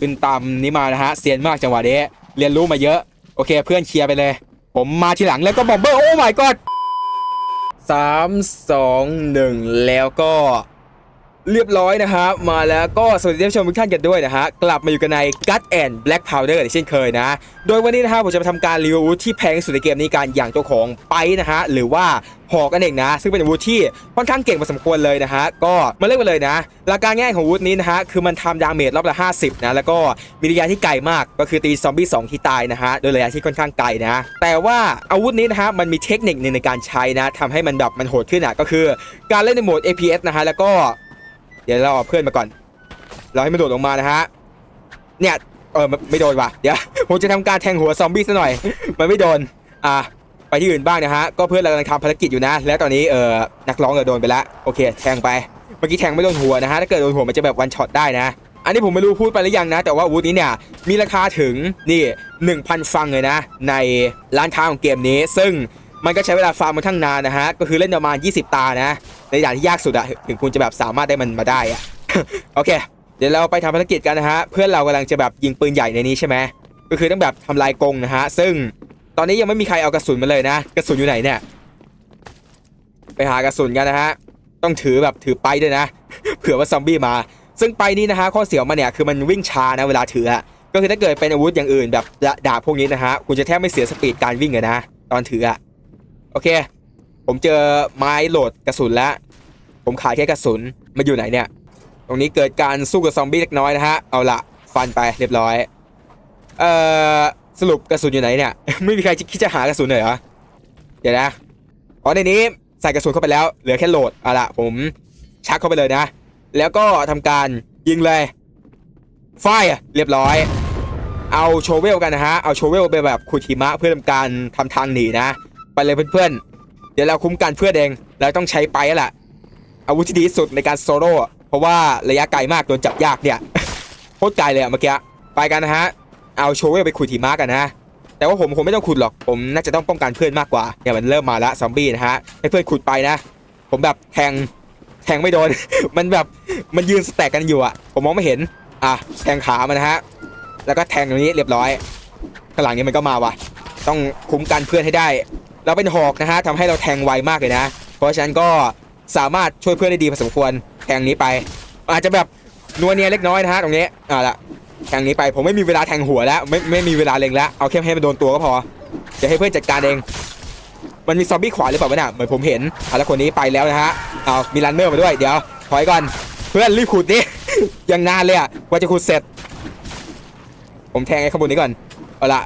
ขึ้นตามนี้มานะฮะเซียนมากจังหวะนี้เรียนรู้มาเยอะ โอเค เพื่อนเคลียร์ไปเลย ผมมาทีหลังแล้วก็บอมเบอร์โอ้ my god สามสองหนึ่งแล้วก็ เรียบร้อยนะครับมาแล้วก็สวัสดีท่านผู้ชมทุกท่านกันด้วยนะฮะกลับมาอยู่กันใน Gut and Black Powder เช่นเคยนะ โดยวันนี้นะฮะผมจะมาทำการรีวิวที่แพงสุดในเกมนี้กันอย่างเจ้าของไปนะฮะหรือว่าหอกกันเองนะ ซึ่งเป็นอาวุธที่ค่อนข้างเก่งพอสมควรเลยนะฮะก็มาเล่นกันเลยนะหลักการง่ายของอาวุธนี้นะฮะคือมันทำดาเมจรอบละ 50นะแล้วก็มีระยะที่ไกลมากก็คือตีซอมบี้2ที่ตายนะฮะโดยระยะที่ค่อนข้างไกลนะแต่ว่าอาวุธนี้นะฮะมันมีเทคนิคหนึ่งในการใช้นะทำให้มันแบบมันโหดขึ้นอะก็คือ การเล่นในโหมด APS นะฮะแล้วก็ เดี๋ยวเราเอาเพื่อนมาก่อน เราให้มันโดดลงมานะฮะ เนี่ย เออไม่โดนว่ะ เดี๋ยวผมจะทำการแทงหัวซอมบี้ซะหน่อย มันไม่โดน อะไปที่อื่นบ้างนะฮะ ก็เพื่อนเรากำลังทำภารกิจอยู่นะ แล้วตอนนี้เออนักร้องเออโดนไปแล้ว โอเค แทงไป เมื่อกี้แทงไม่โดนหัวนะฮะ ถ้าเกิดโดนหัวมันจะแบบวันช็อตได้นะ อันนี้ผมไม่รู้พูดไปหรือยังนะ แต่ว่าอาวุธนี้เนี่ย มีราคาถึงนี่ 1,000 ฟังเลยนะ ในร้านค้าของเกมนี้ ซึ่ง มันก็ใช้เวลาฟาร์มมาทั้งนานนะฮะ ก็คือเล่นประมาณ 20 ตานะ ในด่านที่ยากสุดอะถึงคุณจะแบบสามารถได้มันมาได้อะโอเค เดี๋ยวเราไปทำภารกิจกันนะฮะ เพื่อนเรากำลังจะแบบยิงปืนใหญ่ในนี้ใช่ไหมก็คือต้องแบบทำลายกรงนะฮะ ซึ่งตอนนี้ยังไม่มีใครเอากระสุนมาเลยนะ กระสุนอยู่ไหนเนี่ย ไปหากระสุนกันนะฮะ ต้องถือแบบถือไปด้วยนะ เผื่อว่าซอมบี้มา ซึ่งไปนี่นะฮะข้อเสียของมันเนี่ยคือมันวิ่งช้านะเวลาถืออะก็คือถ้าเกิดเป็นอาวุธอย่างอื่นแบบดาบพวกนี้นะฮะ คุณจะแทบไม่เสียสปีดการวิ่งเลยนะ ตอนถืออะ โอเค ผมเจอไม้โหลดกระสุนแล้วผมขาดแค่กระสุนมาอยู่ไหนเนี่ย ตรงนี้เกิดการสู้กับซอมบี้เล็กน้อยนะฮะ เอาละฟันไปเรียบร้อย เอ่อสรุปกระสุนอยู่ไหนเนี่ย ไม่มีใครคิดจะหากระสุนเลยเหรอ เดี๋ยวนะ อ๋อในนี้ใส่กระสุนเข้าไปแล้ว เหลือแค่โหลด เอาละผมชักเข้าไปเลยนะ แล้วก็ทำการยิงเลยไฟเรียบร้อย เอาโชเวลกันนะฮะ เอาโชเวลไปแบบขุดหิมะเพื่อทำการทำทางหนีนะ ไปเลยเพื่อนๆ เดี๋ยวเราคุ้มกันเพื่อนเอง เราต้องใช้ไปแล้วล่ะอาวุธที่ดีที่สุดในการโซโล่เพราะว่าระยะไกลมากโดนจับยากเนี่ยโคตรไกลเลยอะเมื่อกี้ไปกันนะฮะ เอาโชเวลไปขุดหิมะกันนะแต่ว่าผมคงไม่ต้องขุดหรอก ผมน่าจะต้องป้องกันเพื่อนมากกว่าเนี่ยมันเริ่มมาล้วซอมบี้นะฮะให้เพื่อนขุดไปนะ ผมแบบแทงแทงไม่โดน มันแบบมันยืนสแต็กกันอยู่อะผมมองไม่เห็นอะแทงขามันนะฮะแล้วก็แทงตรงนี้เรียบร้อยข้างหลังนี้มันก็มาว่ะ ต้องคุ้มกันเพื่อนให้ได้ เราเป็นหอกนะฮะทำให้เราแทงไวมากเลยนะ เพราะฉะนั้นก็สามารถช่วยเพื่อนได้ดีพอสมควรแทงนี้ไป อาจจะแบบนัวเนียเล็กน้อยนะฮะตรงนี้อ่าละแทงนี้ไปผมไม่มีเวลาแทงหัวแล้วไม่ไม่มีเวลาเล็งแล้วเอาแค่ให้มันโดนตัวก็พอเดี๋ยวให้เพื่อนจัดการเอง มันมีซอมบี้ขวาหรือเปล่าวะเนี่ยเหมือนผมเห็นอะแล้วคนนี้ไปแล้วนะฮะเอามีรันเนอร์มาด้วยเดี๋ยวถอยก่อนเพื่อนรีบขุดดิยังนานเลยอะกว่าจะขุดเสร็จ ผมแทงไอ้ข้างบนนี้ก่อนเอาละ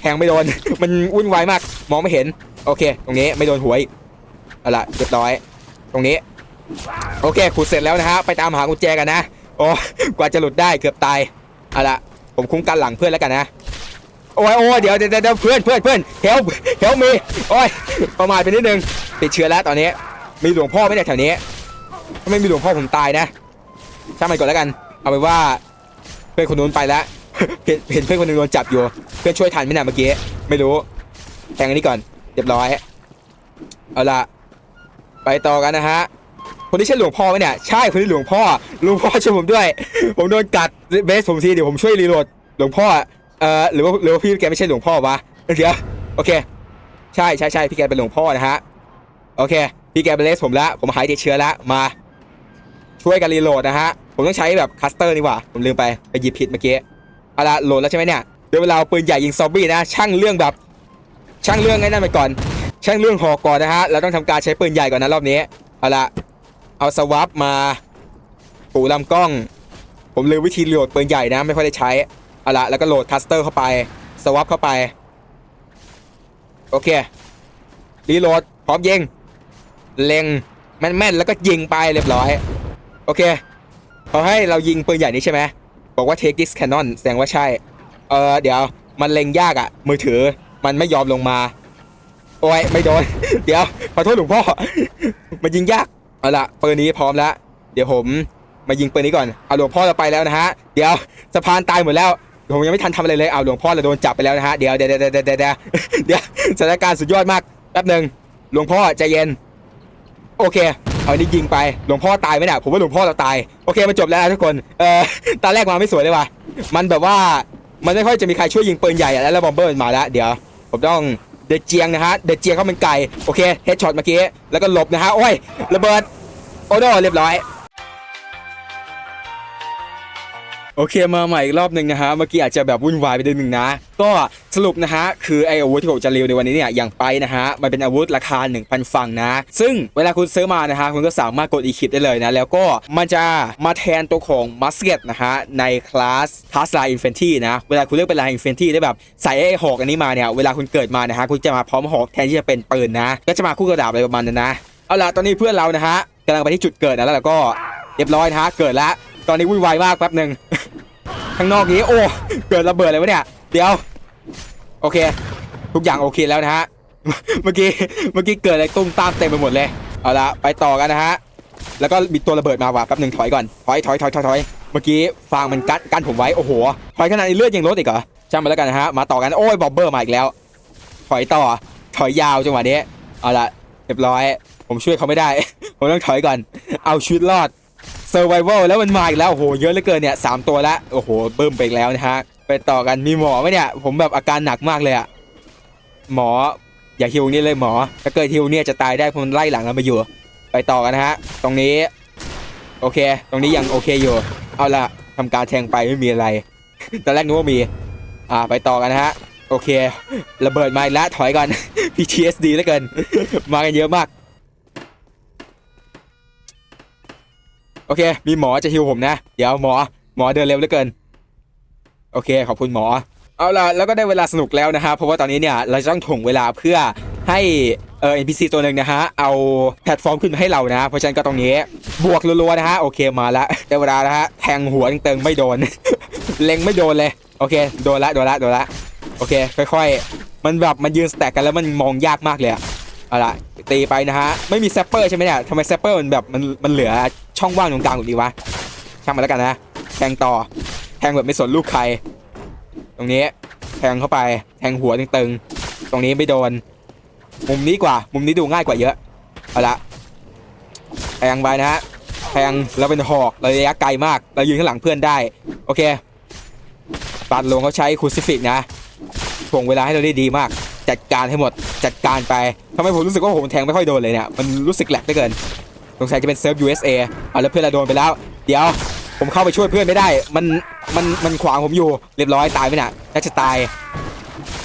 แทงไม่โดน มันวุ่นวายมาก มองไม่เห็น โอเค ตรงนี้ไม่โดนหัวอีกเอาละเรียบร้อย ตรงนี้ โอเคขุดเสร็จแล้วนะฮะไปตามหากุญแจกันนะโอ้กว่าจะหลุดได้เกือบตายเอาละผมคุ้มกันหลังเพื่อนแล้วกันนะโอ้ยโอ้ยเดี๋ยวเดี๋ยวเดี๋ยวเพื่อนเพื่อนเพื่อนเฮลเฮลมีโอ้ยประมาทไปนิดนึงติดเชื้อแล้วตอนนี้ มีหลวงพ่อไหมเนี่ยแถวนี้ถ้าไม่มีหลวงพ่อผมตายนะช่างมันก่อนแล้วกัน เอาเป็นว่าเพื่อนคนนู้นไปแล้วเห็นเพื่อนคนหนึงโดนจับอยู่ เพื่อนช่วยทันไหมนี่ยเมื่อกี้ ไม่รู้แทงอันนี้ก่อน รียบร้อย เอาละไปต่อกันนะฮะ คนที่ใช่หลวงพ่อไหมเนี่ย ใช่คนที่หลวงพ่อ หลวงพ่อช่วยผมด้วย ผมโดนกัดเบสผมทีเดี๋ยวผมช่วยรีโหลด หลวงพ่อ เอ่อ หรือว่าหรือว่าพี่แกไม่ใช่หลวงพ่อวะ เดี๋ยว โอเค ใช่ใช่ใช่พี่แกเป็นหลวงพ่อนะฮะ โอเค พี่แกเป็นเลสผมแล้วผมหายติดเชื้อแล้วมา ช่วยกันรีโหลดนะฮะ ผมต้องใช้แบบคัสเตอร์นี่หว่า ผมลืมไป ไปหยิบผิดเมื่อกี้เอาละโหลดแล้วใช่ไหมเนี่ยเดี๋ยวเวลาเอาปืนใหญ่ยิงซอมบี้นะ ช่างเรื่องแบบ ช่างเรื่องไอ้นั่นไปก่อน ช่างเรื่องหอกก่อนนะฮะ เราต้องทำการใช้ปืนใหญ่ก่อนนะรอบนี้ เอาละเอาสวับมา ปูลำกล้อง ผมลืมวิธีโหลดปืนใหญ่นะ ไม่ค่อยได้ใช้ เอาละแล้วก็โหลดคัสเตอร์เข้าไป สวับเข้าไป โอเค รีโหลด พร้อมยิง เล็ง แม่นๆ แล้วก็ยิงไปเรียบร้อย โอเคเขาให้เรายิงปืนใหญ่นี้ใช่ไหม บอกว่า take this cannon แสดงว่าใช่ เออเดี๋ยว มันเล็งยากอะ่ะ มือถือ มันไม่ยอมลงมา โอ้ยไม่โดน เดี๋ยวขอโทษหลวงพ่อ มันยิงยาก เอาละปืนนี้พร้อมแล้ว เดี๋ยวผมมายิงปืนนี้ก่อน เอาหลวงพ่อเราไปแล้วนะฮะ เดี๋ยวสะพานตายหมดแล้ว ผมยังไม่ทันทำอะไรเลย เอาหลวงพ่อเราโดนจับไปแล้วนะฮะ เดี๋ยวเดี๋ยวเดี๋ยวเดี๋ยวเดี๋ยวเดี๋ยวสถานการณ์สุดยอดมาก แป๊บหนึ่งหลวงพ่อใจเย็น โอเค เอาอันนี้ยิงไป หลวงพ่อตายไหมเนี่ยผมว่าหลวงพ่อเราตาย โอเคมันจบแล้วทุกคน เอ่อตอนแรกมาไม่สวยเลยว่ะ มันแบบว่า มันไม่ค่อยจะมีใครช่วยยิงปืนใหญ่อะแล้วบอมเบอร์มันมาแล้ว เดี๋ยว ผมต้องเดดเจียงนะฮะเดดเจียงเขาเป็นไก่โอเคเฮดช็อตเมื่อกี้แล้วก็หลบนะฮะโอ้ยระเบิดโอ้โหเรียบร้อย โอเคมาใหม่อีกรอบหนึ่งนะฮะเมื่อกี้อาจจะแบบวุ่นวายไปนิดนึงนะ ก็สรุปนะฮะคือไออาวุธที่ผมจะรีวิวในวันนี้เนี่ยอย่างไปนะฮะมันเป็นอาวุธราคา 1,000 ฟังนะ ซึ่งเวลาคุณซื้อมานะฮะคุณก็สามารถกดอีคิปได้เลยนะ แล้วก็มันจะมาแทนตัวของมัสเก็ตนะฮะในคลาสคลาสไลน์อินเฟนทีนะเวลาคุณเลือกเป็นไลน์อินเฟนทีได้แบบใส่ไอหอกอันนี้มาเนี่ยเวลาคุณเกิดมานะฮะคุณจะมาพร้อมหอกแทนที่จะเป็นปืนนะก็จะมาคู่กระดาบอะไรประมาณนั้นนะเอาล่ะตอนนี้เพื่อนเรานะฮะกำลังไปที่จุดเกิดนะแล้วก็เรียบร้อยนะฮะเกิดแล้วตอนนี้วุ่นวายมากแป๊บหนึ่ง ข้างนอกนี้โอ้เกิดระเบิดเลยวะเนี่ย เดี๋ยว โอเค ทุกอย่างโอเคแล้วนะฮะเมื่อกี้เมื่อกี้เกิดอะไรตุ้มตามเต็มไปหมดเลยเอาละไปต่อกันนะฮะแล้วก็มีตัวระเบิดมาว่ะแป๊บหนึ่งถอยก่อนถอยถอยถอยถอยถอยเมื่อกี้ฟางมันกั้นกั้นผมไว้โอ้โหถอยขนาดนี้เลือดยังลดอีกเหรอช่างมาแล้วกันนะฮะมาต่อกันโอ้ยบอบเบอร์มาอีกแล้ว ถอยต่อถอยยาวจังหวะนี้เอาละเรียบร้อย ผมช่วยเขาไม่ได้ ผมต้องถอยก่อน เอาชีวิตรอด เซอร์ไวเวลแล้วมันมาอีกแล้วโอ้โหเยอะเหลือเกินเนี่ยสามตัวละโอ้โหเบิ่มไปอีกแล้วนะฮะไปต่อกันมีหมอไหมเนี่ย ผมแบบอาการหนักมากเลยอะหมออย่าฮิวนี่เลยหมอ ถ้าเกิดฮิวเนี่ยจะตายได้เพราะมันไล่หลังเรามาอยู่ ไปต่อกันนะฮะ ตรงนี้ โอเค ตรงนี้ยังโอเคอยู่ เอาละทำการแทงไปไม่มีอะไร ตอนแรกนึกว่ามี อ่าไปต่อกันนะฮะ โอเค ระเบิดมาอีกแล้วถอยก่อน PTSD แล้วเกิน มากันเยอะมาก โอเค มีหมอจะฮิวผมนะ เดี๋ยวหมอ หมอเดินเร็วเหลือเกิน โอเค ขอบคุณหมอ เอาล่ะ แล้วก็ได้เวลาสนุกแล้วนะฮะ เพราะว่าตอนนี้เนี่ย เราจะต้องถ่วงเวลาเพื่อให้เอ่อ NPC ตัวหนึ่งนะฮะ เอาแพลตฟอร์มขึ้นมาให้เรานะ เพราะฉะนั้นก็ตรงนี้ บวกรัวๆนะฮะ โอเค มาล้วได้เวลานะฮะ แทงหัวเต็งๆไม่โดน เล็งไม่โดนเลย โอเค โดนละ โดนละ โดนละ โอเค ค่อยๆ มันแบบ มันยืนสแต็กกันแล้วมันมองยากมากเลยอะ เอาละตีไปนะฮะ ไม่มีแซปเปอร์ใช่ไหมเนี่ยทำไมแซปเปอร์มันแบบมันมันเหลือช่องว่างตรงกลางอยู่ดีวะ ช่างมาแล้วกันนะแทงต่อแทงแบบไม่สนลูกใคร ตรงนี้แทงเข้าไปแทงหัวตึงๆ ตรงนี้ไม่โดน มุมนี้กว่า มุมนี้ดูง่ายกว่าเยอะ เอาละแทงไปนะฮะแทงแล้วเป็นหอกระยะไกลมาก เรายืนข้างหลังเพื่อนได้ โอเคปาดลงเขาใช้คูซิฟิกนะถ่วงเวลาให้เราได้ดีมาก จัดการให้หมดจัดการไปทำไมผมรู้สึกว่าผมแทงไม่ค่อยโดนเลยเนี่ยมันรู้สึกแหลกเหลือเกินสงสัยจะเป็นเซิร์ฟ USA เอาแล้วเพื่อนเราโดนไปแล้ว เดี๋ยวผมเข้าไปช่วยเพื่อนไม่ได้ มัน มัน มันขวางผมอยู่ เรียบร้อยตายไหมเนี่ยน่าจะตาย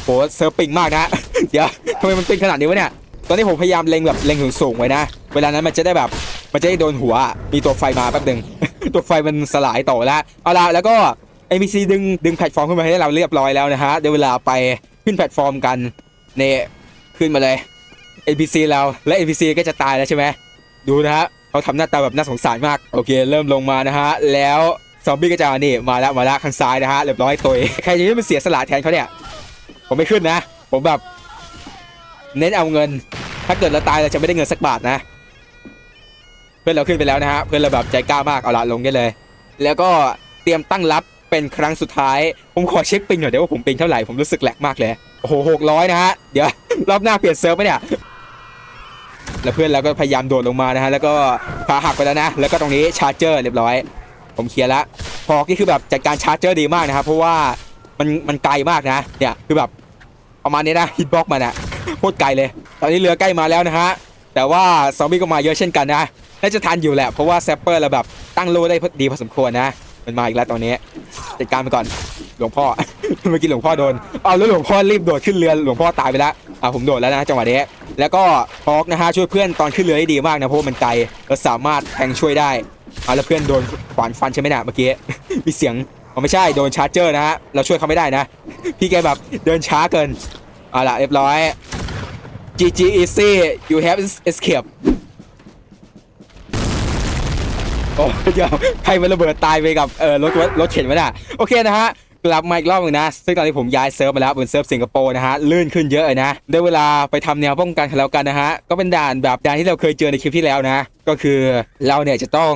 โหเซิร์ฟปิงมากนะ เดี๋ยวทำไมมันปิงขนาดนี้วะเนี่ย ตอนนี้ผมพยายามเล็งแบบเล็งสูงๆไว้นะ เวลานั้นมันจะได้แบบ มันจะได้โดนหัว มีตัวไฟมาแป๊บหนึ่งตัวไฟมันสลายต่อแล้ว เอาละแล้วก็ NPC ดึง ดึงแพลตฟอร์มขึ้นมาให้เราเรียบร้อยแล้วนะฮะได้เวลาไปขึ้นแพลตฟอร์มกัน นี่ยขึ้นมาเลย NPC เราและ NPC ก็จะตายแล้วใช่ไหมดูนะฮะเขาทำหน้าตาแบบน่าสงสารมากโอเค เริ่มลงมานะฮะแล้วซอมบี้ก็จะนี่มาแล้วมาแล้วข้างซ้ายนะฮะเรียบร้อยตัวใครจะที่มันเสียสละแทนเขาเนี่ยผมไม่ขึ้นนะ ผมแบบ เน้นเอาเงิน ถ้าเกิดเราตายเราจะไม่ได้เงินสักบาทนะ เพื่อนเราขึ้นไปแล้วนะฮะเพื่อนเราแบบใจกล้ามากเอาละลงได้เลย แล้วก็เตรียมตั้งรับเป็นครั้งสุดท้าย ผมขอเช็คปิงหน่อยเดี๋ยวว่าผมปิงเท่าไหร่ผมรู้สึกแหลกมากเลย โอ้โหหกร้อยนะฮะ เดี๋ยว รอบหน้าเปลี่ยนเซิร์ฟไหมเนี่ย แล้วเพื่อนเราก็พยายามโดดลงมานะฮะ แล้วก็ขาหักไปแล้วนะ แล้วก็ตรงนี้ชาร์เจอร์เรียบร้อย ผมเคลียร์ละพอกนี่คือแบบจัดการชาร์เจอร์ดีมากนะครับ เพราะว่ามันมันไกลมากนะ เนี่ยคือแบบประมาณนี้นะฮิตบ็อกมันอะโคตรไกลเลย ตอนนี้เรือใกล้มาแล้วนะฮะ แต่ว่าซอมบี้ก็มาเยอะเช่นกันนะน่าจะทันอยู่แหละ เพราะว่าแซปเปอร์เราแบบตั้งโลได้ดีพอสมควรนะ มันมาอีกแล้วตอนนี้ จัดการไปก่อน หลวงพ่อ เมื่อกี้หลวงพ่อโดนเอาแล้วหลวงพ่อรีบโดดขึ้นเรือหลวงพ่อตายไปแล้วอ่าผมโดดแล้วนะจังหวะนี้แล้วก็ฮอกนะฮะช่วยเพื่อนตอนขึ้นเรือได้ดีมากนะเพราะมันไกลเราสามารถแทงช่วยได้เอาแล้วเพื่อนโดนขวานฟันใช่ไหมนะเมื่อกี้มีเสียงอ๋อไม่ใช่โดนชาร์เจอร์นะฮะเราช่วยเขาไม่ได้นะ พี่แกแบบเดินช้าเกินเอาละเรียบร้อย GG easy you have escape โอ้เดี๋ยวใครมันระเบิดตายไปกับเออรถรถเข็นไว้น่ะ โอเคนะฮะ กลับมาอีกรอบหนึงนะ ซึ่งตอนนี้ผมย้ายเซิร์ฟมาแล้วบนเซิร์ฟสิงคโปร์นะฮะ ลื่นขึ้นเยอะเลยนะ ได้เวลาไปทำแนวป้องกันกันแล้วกันนะฮะ ก็เป็นด่านแบบด่านที่เราเคยเจอในคลิปที่แล้วนะ ก็คือเราเนี่ยจะต้อง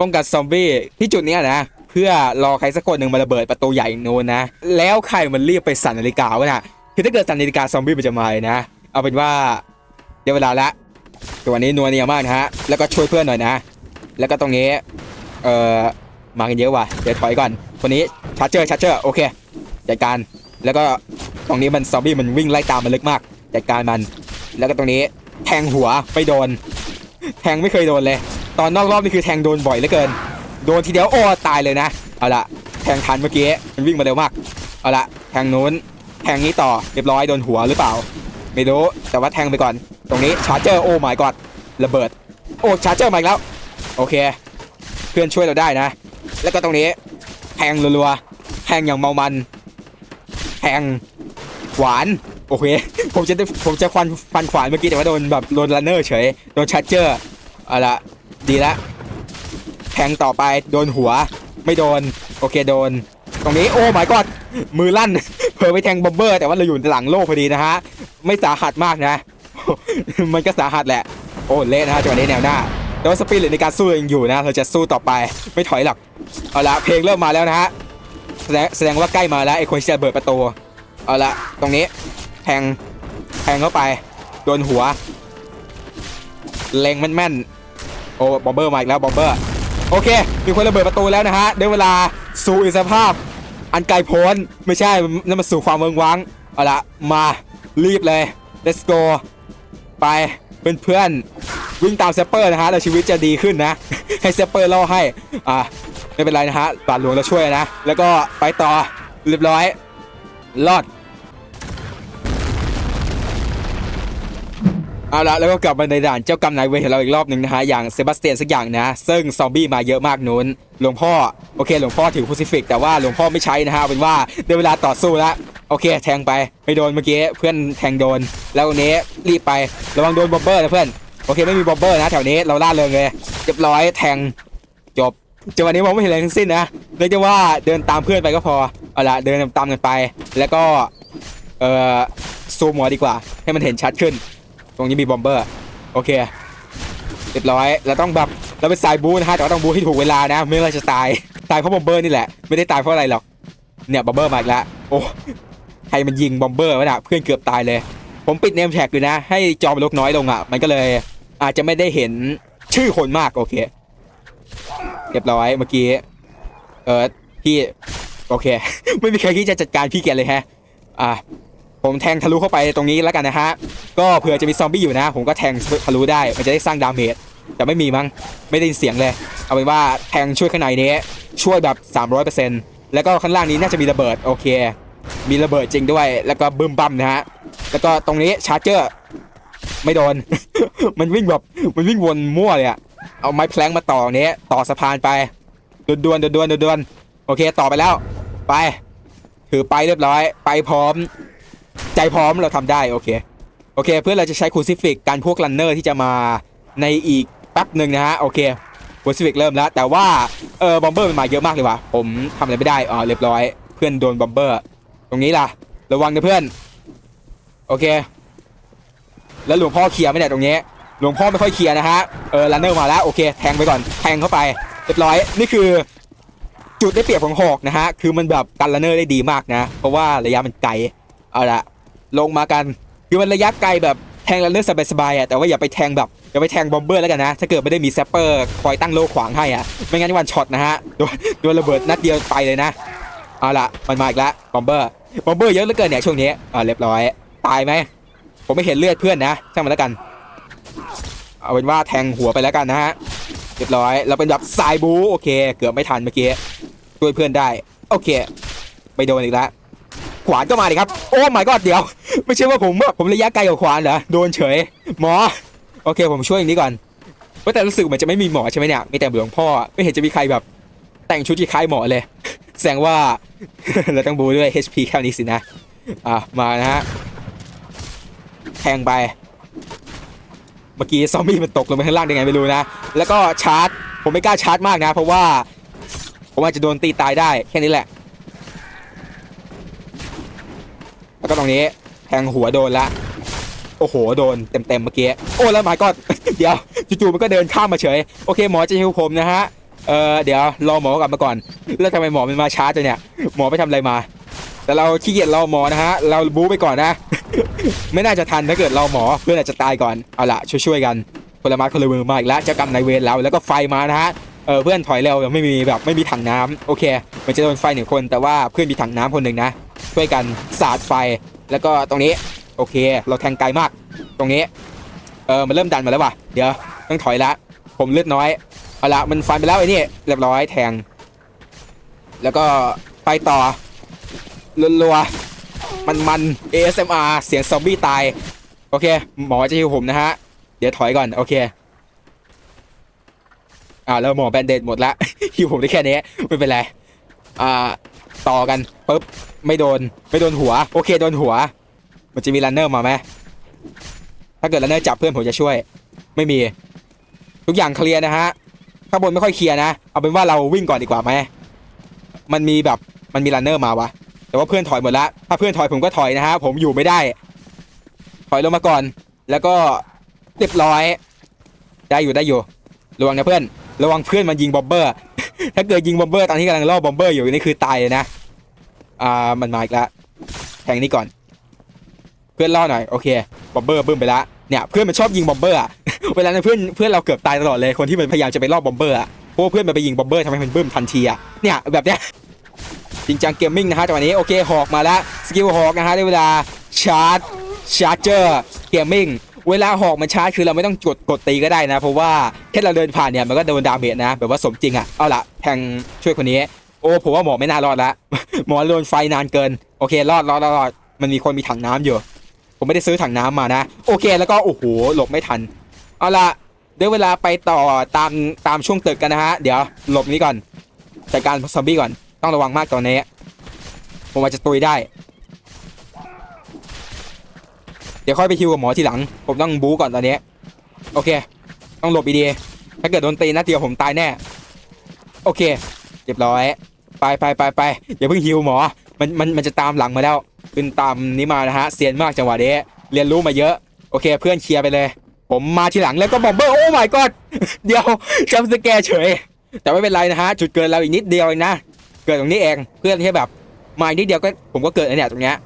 ป้องกันซอมบี้ที่จุดนี้นะเพื่อรอใครสักคนหนึ่งมาระเบิดประตูใหญ่โน้นนะ แล้วใครมันรีบไปสั่นนาฬิกาวะน่ะคือถ้าเกิดสั่นนาฬิกาซอมบี้มันจะมาเลยนะ เอาเป็นว่าเดี๋ยวเวลาละตัวนี้นัวเนียมากนะฮะ แล้วก็ช่วยเพื่อนหน่อยนะ แล้วก็ตรงนี้ เอ่อ มากันเยอะว่ะ เดี๋ยวถอยก่อน คนนี้ ชาร์เจอร์ชาร์เจอร์โอเคจัดการแล้วก็ตรงนี้มันซอมบี้มันวิ่งไล่ตามมันลึกมากจัดการมัน แล้วก็ตรงนี้แทงหัวไม่โดน แทงไม่เคยโดนเลย ตอนนอกรอบนี่คือแทงโดนบ่อยเหลือเกิน โดนทีเดียวโอ้ตายเลยนะเอาละแทงทันเมื่อกี้มันวิ่งมาเร็วมากเอาละแทงนู้นแทงนี้ต่อเรียบร้อยโดนหัวหรือเปล่า ไม่รู้แต่ว่าแทงไปก่อน ตรงนี้ชาร์เจอร์โอ้ my god ระเบิด โอ้ชาร์เจอร์มาอีกแล้ว โอเค เพื่อนช่วยเราได้นะ แล้วก็ตรงนี้แทงรัวๆ ทงอย่างเมามันแทงหวาน โอเค ผมจะได้ผมจะควันฟันขวานเมื่อกี้แต่ว่าโดนแบบโดนรันเนอร์เฉย โดนชาร์เจอร์เอาละดีละแทงต่อไปโดนหัว ไม่โดน โอเคโดน ตรงนี้โอ้ my god มือลั่น เผลอไปแทงบอมเบอร์ แต่ว่าเราอยู่หลังโลกพอดีนะฮะ ไม่สาหัสมากนะ มันก็สาหัสแหละ โอ้เละนะฮะจังหวะนี้แนวหน้าแต่ว่าสปิริตในการสู้ยังอยู่นะ เราจะสู้ต่อไปไม่ถอยหรอกเอาละเพลงเริ่มมาแล้วนะฮะ ดงแสดงว่าใกล้มาแล้วไอ้คนที่จะเบิดประตูเอาละตรงนี้แทงแทงเข้าไปโดนหัว เล็งแม่นๆโอ้บอมเบอร์มาอีกแล้วบอมเบอร์โอเค มีคนระเบิดประตูแล้วนะฮะได้เวลาสู่อิสรภาพ อันไกลโพ้นไม่ใช่นั่นมาสู่ความเมืองวังเอาละมารีบเลย let's go ไปเพื่อนๆวิ่งตามเซปเปอร์นะฮะแล้วชีวิตจะดีขึ้นนะ ให้เซปเปอร์เล่าให้อ่า ไม่เป็นไรนะฮะบาทหลวงเราช่วยนะ แล้วก็ไปต่อเรียบร้อยรอดเอาละแล้วก็กลับมาในด่านเจ้ากรรมนายเวรของเราอีกรอบหนึ่งนะฮะอย่างเซบาสเตียนสักอย่างนะซึ่งซอมบี้มาเยอะมากนู้นหลวงพ่อโอเคหลวงพ่อถือคูซิฟิก แต่ว่าหลวงพ่อไม่ใช้นะฮะเป็นว่าได้เวลาต่อสู้แล้วโอเค แทงไปไม่โดนเมื่อกี้เพื่อนแทงโดน แล้ววันนี้รีบไประวังโดนบอมเบอร์นะเพื่อนโอเคไม่มีบอมเบอร์นะแถวนี้เราล่าเริงเลยเรียบร้อยแทงจบ จังหวะนี้มองไม่เห็นอะไรทั้งสิ้นนะเรียกได้ว่าเดินตามเพื่อนไปก็พอเอาละเดินตามกันไป แล้วก็เอ่อซูมหัวดีกว่า ให้มันเห็นชัดขึ้น ตรงนี้มีบอมเบอร์โอเคเรียบร้อยเราต้องแบบเราเป็นสายบูนะฮะแต่ว่าต้องบูให้ถูกเวลานะ ไม่งั้นเราจะตายตายเพราะบอมเบอร์นี่แหละไม่ได้ตายเพราะอะไรหรอกเนี่ยบอมเบอร์มาอีกแล้วโอ้ใครมันยิงบอมเบอร์วะนะเพื่อนเกือบตายเลย ผมปิดเนมแท็กอยู่นะ ให้จอมลดน้อยลงอะ มันก็เลยอาจจะไม่ได้เห็นชื่อคนมากโอเค เรียบร้อยเมื่อกี้ เออพี่โอเค ไม่มีใครที่จะจัดการพี่แกเลยฮะ อะผมแทงทะลุเข้าไปตรงนี้แล้วกันนะฮะ ก็เผื่อจะมีซอมบี้อยู่นะ ผมก็แทงทะลุได้ มันจะได้สร้างดาเมจ แต่ไม่มีมั้ง ไม่ได้ยินเสียงเลย เอาเป็นว่าแทงช่วยข้างในนี้ ช่วยแบบ 300%แล้วก็ข้างล่างนี้น่าจะมีระเบิด โอเค มีระเบิดจริงด้วย แล้วก็บึ้มบั้มนะฮะ แล้วก็ตรงนี้ชาร์เจอร์ ไม่โดน มันวิ่งแบบ มันวิ่งวนมั่วเลยอะ เอาไม้แพลงมาต่อเนี้ยต่อสะพานไปดวนดวนดวนดวนดวนๆโอเคต่อไปแล้ว ไป ถือไปเรียบร้อย ไปพร้อม ใจพร้อมเราทำได้โอเคโอเค เพื่อเราจะใช้คูซิฟิกการพวกรันเนอร์ที่จะมาในอีกแป๊บหนึ่งนะฮะโอเคคูซิฟิกเริ่มแล้ว แต่ว่าเออบอมเบอร์มันมาเยอะมากเลยว่ะผมทำอะไรไม่ได้อ๋อเรียบร้อย เพื่อนโดนบอมเบอร์ ตรงนี้ล่ะ ระวังนะเพื่อน โอเค แล้วหลวงพ่อเคลียร์ไมเนี่ยตรงนี้ หลวงพ่อไม่ค่อยเคลียร์นะฮะ เออรันเนอร์มาแล้วโอเคแทงไปก่อนแทงเข้าไปเรียบร้อยนี่คือ จุดได้เปรียบของหอกนะฮะคือมันแบบกันรันเนอร์ได้ดีมากนะ เพราะว่าระยะมันไกลเอาละลงมากันคือมันระยะไกลแบบแทงรันเนอร์สบายๆอะแต่ว่าอย่าไปแทงแบบอย่าไปแทงบอมเบอร์แล้วกันนะ ถ้าเกิดไม่ได้มีแซปเปอร์คอยตั้งโลขวางให้อะไม่งั้นวันช็อตนะฮะโดนโดนระเบิดนัดเดียวไปเลยนะเอาละมันมาอีกแล้วบอมเบอร์บอมเบอร์เยอะเหลือเกินเนี่ยช่วงนี้อ่าเรียบร้อย ตายไหมผมไม่เห็นเลือดเพื่อนนะช่างมันแล้วกัน เอาเป็นว่าแทงหัวไปแล้วกันนะฮะเรียบร้อยเราเป็นแบบสายบูโอเค เกือบไม่ทันเมื่อกี้ช่วยเพื่อนได้ โอเคไม่โดนอีกแล้วขวานก็มาดิครับ โอ้ my god เดี๋ยว ไม่ใช่ว่าผมว่าผมระยะไกลกว่าขวานเหรอโดนเฉย หมอ โอเค ผมช่วยอย่างนี้ก่อนว่าแต่รู้สึกเหมือนจะไม่มีหมอใช่ไหมเนี่ยมีแต่หลวงพ่อไม่เห็นจะมีใครแบบ แต่งชุดที่คล้ายหมอเลย แสดงว่าเราต้องบูด้วย HP แค่นี้สินะอะมานะฮะแทงไป มื่อกี้ซอมบี้มันตกลงไปข้างล่างได้ไงไม่รู้นะ แล้วก็ชาร์จ ผมไม่กล้าชาร์จมากนะ เพราะว่าผมอาจจะโดนตีตายได้แค่นี้แหละ แล้วก็ตรงนี้แทงหัวโดนละ โอ้โหโดนเต็มๆเมื่อกี้ โอ้แล้วหมายก็เดี๋ยวจู่ๆมันก็เดินข้ามมาเฉย โอเคหมอจะฮิวผมนะฮะ เออเดี๋ยวรอหมอกลับมาก่อน แล้วทำไมหมอมันมาช้าจังเนี่ย หมอไปทำอะไรมา แต่เราขี้เกียจรอหมอนะฮะ เราบู๊ไปก่อนนะ ไม่น่าจะทันถ้าเกิดรอหมอเพื่อนอาจจะตายก่อน เอาละช่วยๆกันคนละไม้คนละมือมาอีกแล้วเจ้ากรรมนายเวรเราแล้วก็ไฟมานะฮะเออเพื่อนถอยเร็วไม่มีแบบไม่มีถังน้ำโอเค มันจะโดนไฟหนึ่งคนแต่ว่าเพื่อนมีถังน้ำคนหนึ่งนะช่วยกันสาดไฟแล้วก็ตรงนี้โอเค เราแทงไกลมาก ตรงนี้เออมันเริ่มดันมาแล้วว่ะเดี๋ยวต้องถอยละ ผมเลือดน้อยเอาละมันฟันไปแล้วไอ้นี่เรียบร้อยแทง แล้วก็ไปต่อ รัวๆมันมัน ASMR เสียงซอมบี้ตาย โอเค หมอจะฮิวผมนะฮะ เดี๋ยวถอยก่อน โอเค อ่าแล้วหมอแบนเดดหมดละฮิวผมได้แค่นี้ ไม่เป็นไร อ่า ต่อกันปุ๊บ ไม่โดน ไม่โดนหัว โอเค โดนหัว มันจะมีรันเนอร์มาไหมถ้าเกิดรันเนอร์จับเพื่อนผมจะช่วย ไม่มี ทุกอย่างเคลียร์นะฮะ ข้างบนไม่ค่อยเคลียร์นะ เอาเป็นว่าเราวิ่งก่อนดีกว่าไหมมันมีแบบ มันมีรันเนอร์มาวะ แต่ว่าเพื่อนถอยหมดละถ้าเพื่อนถอยผมก็ถอยนะฮะผมอยู่ไม่ได้ ถอยลงมาก่อน แล้วก็เรียบร้อย ได้อยู่ได้อยู่ระวังนะเพื่อน ระวังเพื่อนมันยิงบอมเบอร์ ถ้าเกิดยิงบอมเบอร์ตอนที่กำลังล่อบอมเบอร์อยู่นี่คือตายเลยนะ อ่ามันมาอีกแล้วแทงนี่ก่อน เพื่อนล่อหน่อยโอเคบอมเบอร์บึ้มไปละเนี่ยเพื่อนมันชอบยิงบอมเบอร์อะเวลานั้นเพื่อนเพื่อนเราเกือบตายตลอดเลยคนที่มันพยายามจะไปล่อบอมเบอร์อะเพราะว่าเพื่อนมันไปยิงบอมเบอร์ทำให้มันบึ้มทันทีอะเนี่ยแบบเนี้ย จริงจังเกมมิ่งนะฮะจังหวะนี้โอเคหอกมาแล้วสกิลหอกนะฮะได้เวลาชาร์จชาร์เจอร์เกมมิ่งเวลาหอกมันชาร์จคือเราไม่ต้องกดกดตีก็ได้นะ เพราะว่าแค่เราเดินผ่านเนี่ยมันก็โดนดาเมจนะแบบว่าสมจริงอะเอาละแทงช่วยคนนี้ โอ้ผมว่าหมอไม่น่ารอดละหมอโดนไฟนานเกินโอเครอดรอดรอดมันมีคนมีถังน้ำอยู่ ผมไม่ได้ซื้อถังน้ำมานะ โอเค แล้วก็โอ้โหหลบไม่ทันเอาละได้เวลาไปต่อตามตามช่วงตึกกันนะฮะ เดี๋ยวหลบนี้ก่อนจัดการซอมบี้ก่อน ต้องระวังมากตอนนี้ ผมอาจจะตุยได้ เดี๋ยวค่อยไปคิวกับหมอทีหลัง ผมต้องบู๊ก่อนตอนนี้ โอเค ต้องหลบดีๆถ้าเกิดโดนตีนะเดียวผมตายแน่ โอเค เรียบร้อย ไปไปไปไปอย่าเพิ่งฮิวหมอ มันมันมันจะตามหลังมาแล้วขึ้นตามนี้มานะฮะเซียนมากจังหวะนี้เรียนรู้มาเยอะ โอเค เพื่อนเคลียร์ไปเลย ผมมาทีหลังแล้วก็บอมเบอร์โอ้ my god เดี๋ยวจำสแกร์เฉย แต่ไม่เป็นไรนะฮะ จุดเกินเราอีกนิดเดียวเองนะ กิดตรงนี้เองเพื่อนที่แบบมาอีกนิดเดียวก็ผมก็เกิดไอเนี่ยตรงเนี้ย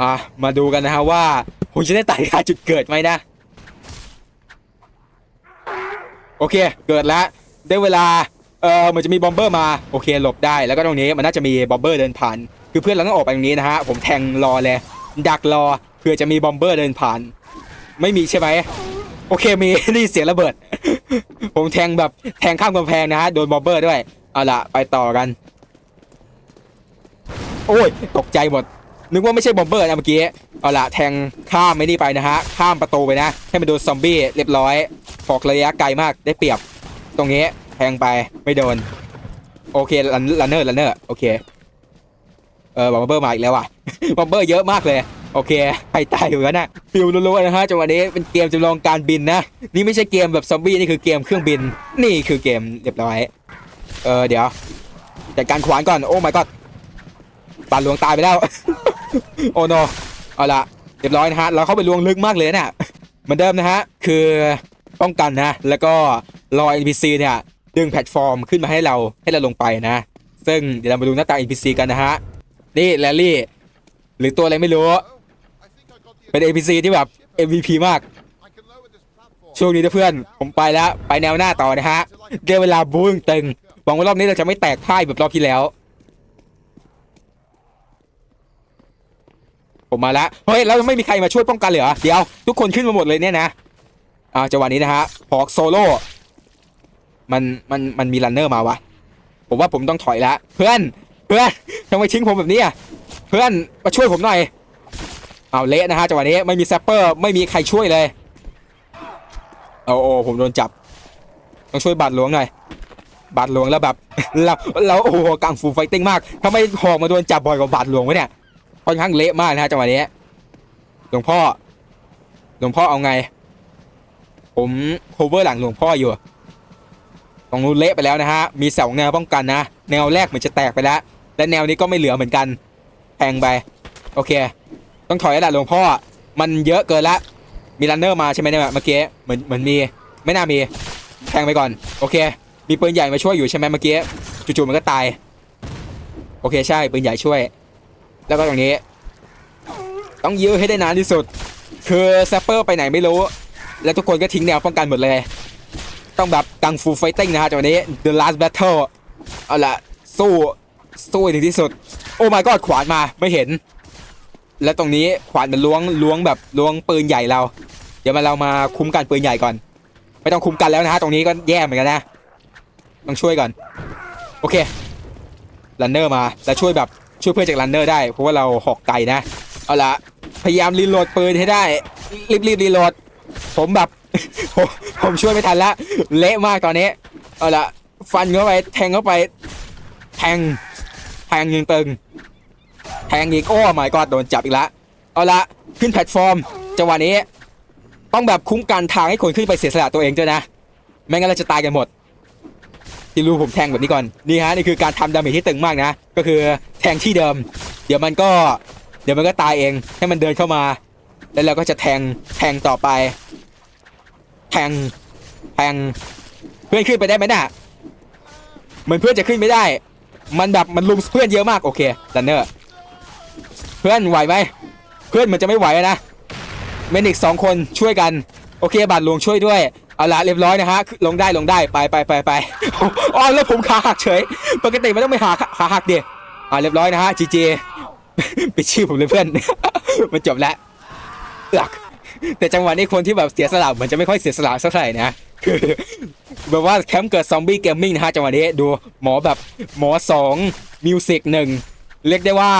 อะมาดูกันนะฮะว่าผมจะได้ตายคาจุดเกิดไหมนะ โอเคเกิดแล้วได้เวลาเออมันจะมีบอมเบอร์มาโอเคหลบได้แล้วก็ตรงนี้มันน่าจะมีบอมเบอร์เดินผ่าน คือเพื่อนเราต้องออกไปตรงนี้นะฮะผมแทงรอเลยดักรอเพื่อจะมีบอมเบอร์เดินผ่าน ไม่มีใช่ไหมโอเคมีนี่เสียงระเบิด ผมแทงแบบแทงข้ามกำแพงนะฮะโดนบอมเบอร์ด้วยเอาละไปต่อกัน โอ้ยตกใจหมดนึกว่าไม่ใช่บอมเบอร์นะเมื่อกี้ เอาละแทงข้ามไม่นี่ไปนะฮะ ข้ามประตูไปนะ ให้มันโดนซอมบี้เรียบร้อยออกระยะไกลมากได้เปรียบ ตรงนี้แทงไปไม่โดน โอเคลันลันเนอร์ลันเนอร์โอเค เออบอมเบอร์มาอีกแล้วว่ะบอมเบอร์เยอะมากเลย โอเคใครตายอยู่กันนะฟิวรัวๆนะฮะจังหวะนี้เป็นเกมจำลองการบินนะ นี่ไม่ใช่เกมแบบซอมบี้นี่คือเกมเครื่องบิน นี่คือเกมเรียบร้อย เออเดี๋ยวจัดการขวานก่อนโอ้ my god ปาหลวงตายไปแล้ว โอ้โนเอาละเรียบร้อยนะฮะ เราเข้าไปลวงลึกมากเลยเนี่ยเหมือนเดิมนะฮะ คือป้องกันนะ แล้วก็รอ NPC เนี่ย ดึงแพลตฟอร์มขึ้นมาให้เราให้เราลงไปนะ ซึ่งเดี๋ยวเรามาดูหน้าตา NPC กันนะฮะ นี่แลลี่ หรือตัวอะไรไม่รู้ เป็น NPC ที่แบบ MVP มาก ช่วงนี้นะเพื่อน ผมไปแล้ว ไปแนวหน้าต่อนะฮะเดี๋ยวเวลาบูงตึงหวังว่ารอบนี้เราจะไม่แตกพ่ายแบบรอบที่แล้ว ผมมาแล้วเฮ้ยแล้วไม่มีใครมาช่วยป้องกันเลยเหรอเดี๋ยวทุกคนขึ้นมาหมดเลยเนี่ยนะอ่าจังหวะนี้นะฮะหอกโซโล่มันมันมันมีรันเนอร์มาวะผมว่าผมต้องถอยแล้วเพื่อนเพื่อนทำไมทิ้งผมแบบนี้อะเพื่อนมาช่วยผมหน่อยเอาเละนะฮะจังหวะนี้ไม่มีแซปเปอร์ไม่มีใครช่วยเลยเอาโอ้ผมโดนจับต้องช่วยบาดหลวงหน่อยบาดหลวงแล้วแบบเราเราโอ้โหกังฟูไฟติ้งมากทำไมหอกมาโดนจับบ่อยกว่าบาดหลวงวะเนี่ย ค่อนข้างเละมากนะฮะจังหวะนี้หลวงพ่อ หลวงพ่อเอาไง ผมโคเวอร์หลังหลวงพ่ออยู่ตรงนู้นเละไปแล้วนะฮะ มีเสาแนวป้องกันนะ แนวแรกเหมือนจะแตกไปแล้ว และแนวนี้ก็ไม่เหลือเหมือนกันแทงไป โอเค ต้องถอยแล้วหลวงพ่อ มันเยอะเกินละ มีรันเนอร์มาใช่ไหมเนี่ยเมื่อกี้ เหมือนเหมือนมี ไม่น่ามี แทงไปก่อน โอเค มีปืนใหญ่มาช่วยอยู่ใช่ไหมเมื่อกี้ จู่ๆมันก็ตาย โอเคใช่ปืนใหญ่ช่วย แล้วก็ตรงนี้ ต้องยื้อให้ได้นานที่สุด คือแซปเปอร์ไปไหนไม่รู้ แล้วทุกคนก็ทิ้งแนวป้องกันหมดเลย ต้องแบบกังฟูไฟติ้งนะฮะจังหวะนี้ The Last Battle เอาละสู้สู้ให้ถึงที่สุด โอ้ my god ขวานมาไม่เห็น แล้วตรงนี้ขวานมันล้วงล้วงแบบล้วงปืนใหญ่เรา เดี๋ยวมาเรามาคุ้มกันปืนใหญ่ก่อน ไม่ต้องคุ้มกันแล้วนะฮะตรงนี้ก็แย่เหมือนกันนะต้องช่วยก่อน โอเครันเนอร์มาแล้วช่วยแบบ ช่วยเพื่อนจากรันเนอร์ได้ เพราะว่าเราหอกไกลนะ เอาละพยายามรีโหลดปืนให้ได้ รีบรีบรีโหลด ผมแบบ ผมช่วยไม่ทันละ เละมากตอนนี้ เอาละฟันเข้าไป แทงเข้าไป แทง แทงยิงตึง แทงอีกโอ้ my god โดนจับอีกละ เอาละขึ้นแพลตฟอร์ม จังหวะนี้ ต้องแบบคุ้มกันทางให้คนขึ้นไปเสียสละตัวเองด้วยนะ ไม่งั้นเราจะตายกันหมด ที่รู้ผมแทงแบบนี้ก่อนนี่ฮะนี่คือการทำดาเมจที่ตึงมากนะ ก็คือแทงที่เดิม เดี๋ยวมันก็ เดี๋ยวมันก็ตายเองให้มันเดินเข้ามา แล้วเราก็จะแทงแทงต่อไป แทงแทงเพื่อนขึ้นไปได้ไหมน่ะเหมือนเพื่อนจะขึ้นไม่ได้ มันแบบมันลุมเพื่อนเยอะมากโอเคดันเนอร์เพื่อนไหวไหมเพื่อนมันจะไม่ไหวนะเมนิกสองคนช่วยกัน โอเคบาทหลวงช่วยด้วย เอาละเรียบร้อยนะฮะลงได้ลงได้ไปไปไปไปอ๋อแล้วผมขาหักเฉย ปกติไม่ต้องไปหาขาหักเดิอ่าเรียบร้อยนะฮะจีจีปิดชื่อผมเลยเพื่อนมันจบแล้วเอือกแต่จังหวะนี้คนที่แบบเสียสละเหมือนจะไม่ค่อยเสียสละสักเท่าไหร่นะคือแบบว่าแคมป์เกิดซอมบี้เกมมิ่งนะฮะจังหวะนี้ดูหมอแบบหมอสองมิวสิกหนึ่งเรียกได้ว่า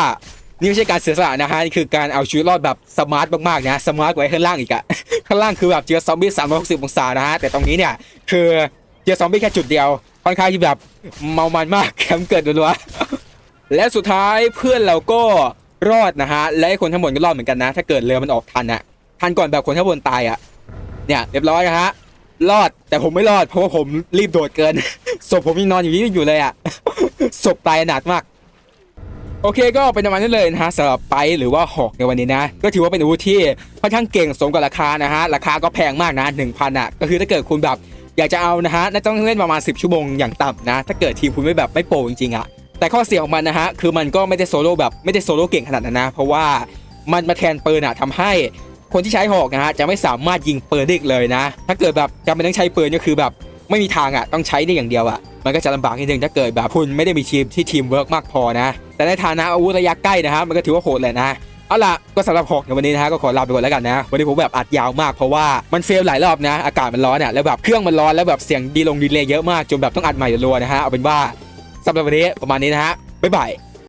นี่ไม่ใช่การเสียสละนะฮะนี่คือการเอาชีวิตรอดแบบสมาร์ทมากๆนะสมาร์ทกว่าข้างล่างอีกอะข้างล่างคือแบบเจอซอมบี้360องศานะฮะแต่ตรงนี้เนี่ยคือเจอซอมบี้แค่จุดเดียวค่อนข้างที่แบบเมามันมากแคมป์เกิดรัวๆและสุดท้ายเพื่อนเราก็รอดนะฮะและคนข้างบนก็รอดเหมือนกันนะ ถ้าเกิดเรือมันออกทันอะทันก่อนแบบคนข้างบนตายอะเนี่ยเรียบร้อยนะฮะรอดแต่ผมไม่รอดเพราะว่าผมรีบโดดเกินศพผมยังนอนอยู่นี่อยู่เลยอะศพตายอนาถมาก โอเคก็เป็นประมาณนั้เลยนะฮะสำหรับไปหรือว่าหอกในวันนี้นะ ก็ถือว่าเป็นอาวุธที่ค่อนข้างเก่งสมกับราคานะฮะราคาก็แพงมากนะ1,000อะก็คือถ้าเกิดคุณแบบอยากจะเอานะฮะน่าจะต้องเล่นประมาณ 10 ชั่วโมงอย่างต่ำนะ ถ้าเกิดทีมคุณไม่แบบไม่โปรจริงๆอะแต่ข้อเสียของมันนะฮะคือมันก็ไม่ได้โซโล่แบบไม่ได้โซโล่เก่งขนาดนั้นนะ เพราะว่ามันมาแทนปืนอะทำให้คนที่ใช้หอกนะฮะจะไม่สามารถยิงปืนได้เลยนะ ถ้าเกิดแบบจำเป็นต้องใช้ปืนก็คือแบบไม่มีทางอะต้องใช้ได้อย่างเดียวอะมันก็จะลำบากนิดนึงถ้าเกิดแบบคุณไม่ได้มีทีมที่ทีมเวิร์กมากพอนะ แต่ในฐานะอาวุธระยะใกล้นะฮะมันก็ถือว่าโหดแหละนะเอาล่ะก็สำหรับหอกในวันนี้นะฮะก็ขอลาไปก่อนแล้วกันนะ วันนี้ผมแบบอัดยาวมากเพราะว่ามันเฟลหลายรอบนะ อากาศมันร้อนเนี่ยแล้วแบบเครื่องมันร้อนแล้วแบบเสียงดีลงดีเลยเยอะมากจนแบบต้องอัดใหม่รัวนะฮะเอาเป็นว่าสำหรับวันนี้ประมาณนี้นะฮะบ๊ายบาย